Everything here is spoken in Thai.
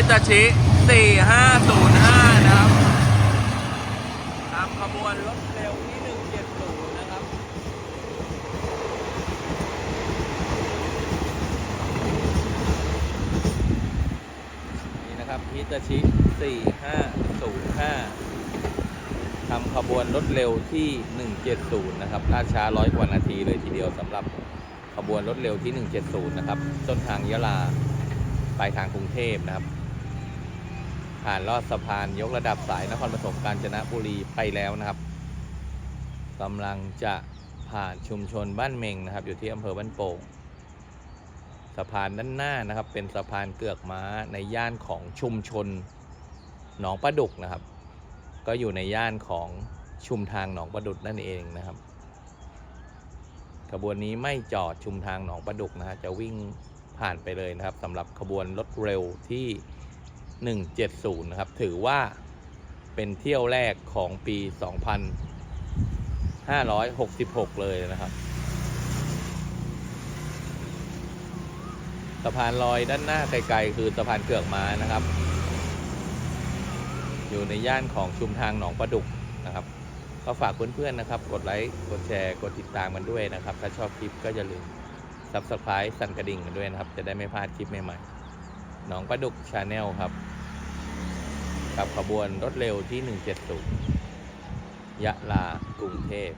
ฮิตาชิ 4505 นะครับตามขบวนรถเร็วที่ 170 นะครับ นี่นะครับฮิตาชิ 4505 ทำขบวนรถเร็วที่ 170 นะครับลาช้าร้อยกว่านาทีเลยทีเดียวสำหรับขบวนรถเร็วที่ 170 นะครับ ต้นทางยะลาปลายทางกรุงเทพนะครับ ผ่านลอดสะพานยกระดับสายนครปฐมกาญจนบุรีไปแล้วนะครับกำลังจะผ่านชุมชนบ้านเมงนะครับ อยู่ที่อำเภอบ้านโป่งสะพานด้านหน้านะครับ เป็นสะพานเกือกม้าในย่านของชุมชนหนองประดุกนะครับ ก็อยู่ในย่านของชุมทางหนองประดุกนั่นเองนะครับขบวนนี้ไม่จอดชุมทางหนองประดุกนะฮะจะวิ่งผ่านไปเลยนะครับสำหรับขบวนรถเร็วที่ 170 นะครับ ถือว่าเป็นเที่ยวแรกของปี 2566 เลยนะครับ สะพานลอยด้านหน้าไกลๆคือสะพานเกือกม้านะครับ อยู่ในย่านของชุมทางหนองประดุกนะครับ ก็ฝากเพื่อนๆนะครับ กดไลค์ กดแชร์ กดติดตามกันด้วยนะครับ ถ้าชอบคลิปก็อย่าลืม Subscribe สั่นกระดิ่งกันด้วยนะครับ จะได้ไม่พลาดคลิปใหม่ๆ หนองประดุกชาแนลครับ กับขบวนรถเร็วที่ 170 ยะลากรุงเทพ